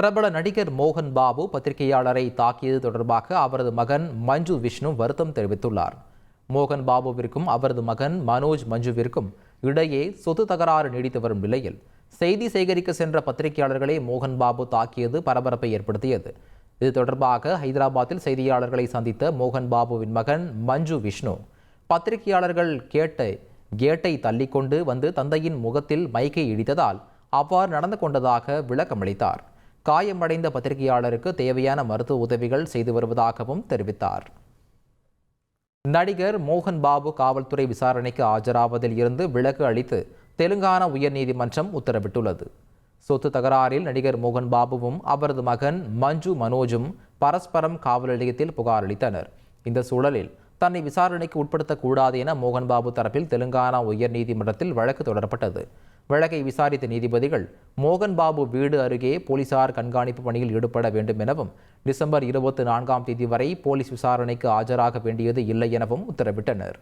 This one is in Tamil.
பிரபல நடிகர் மோகன் பாபு பத்திரிகையாளரை தாக்கியது தொடர்பாக அவரது மகன் மஞ்சு விஷ்ணு வருத்தம் தெரிவித்துள்ளார். மோகன் பாபுவிற்கும் அவரது மகன் மனோஜ் மஞ்சுவிற்கும் இடையே சொத்து தகராறு நீடித்து வரும் நிலையில் செய்தி சேகரிக்க சென்ற பத்திரிகையாளர்களை மோகன் பாபு தாக்கியது பரபரப்பை ஏற்படுத்தியது. இது தொடர்பாக ஹைதராபாத்தில் செய்தியாளர்களை சந்தித்த மோகன் பாபுவின் மகன் மஞ்சு விஷ்ணு பத்திரிகையாளர்கள் கேட்ட கேட்டை தள்ளிக்கொண்டு வந்து தந்தையின் முகத்தில் மைக்கை இடித்ததால் அவ்வாறு நடந்து கொண்டதாக விளக்கமளித்தார். காயமடைந்த பத்திரிகையாளருக்கு தேவையான மருத்துவ உதவிகள் செய்து வருவதாகவும் தெரிவித்தார். நடிகர் மோகன் பாபு காவல்துறை விசாரணைக்கு ஆஜராவதில் இருந்து விலக்கு அளித்து தெலுங்கானா உயர்நீதிமன்றம் உத்தரவிட்டுள்ளது. சொத்து தகராறில் நடிகர் மோகன் பாபுவும் அவரது மகன் மஞ்சு மனோஜும் பரஸ்பரம் காவல் நிலையத்தில் புகார் அளித்தனர். இந்த சூழலில் தன்னை விசாரணைக்கு உட்படுத்தக்கூடாது என மோகன் பாபு தரப்பில் தெலுங்கானா உயர்நீதிமன்றத்தில் வழக்கு தொடரப்பட்டது. வழக்கை விசாரித்த நீதிபதிகள் மோகன் பாபு வீடு அருகே போலீசார் கண்காணிப்பு பணியில் ஈடுபட வேண்டும் எனவும் டிசம்பர் இருபத்தி நான்காம் தேதி வரை போலீஸ் விசாரணைக்கு ஆஜராக வேண்டியது இல்லை எனவும் உத்தரவிட்டனர்.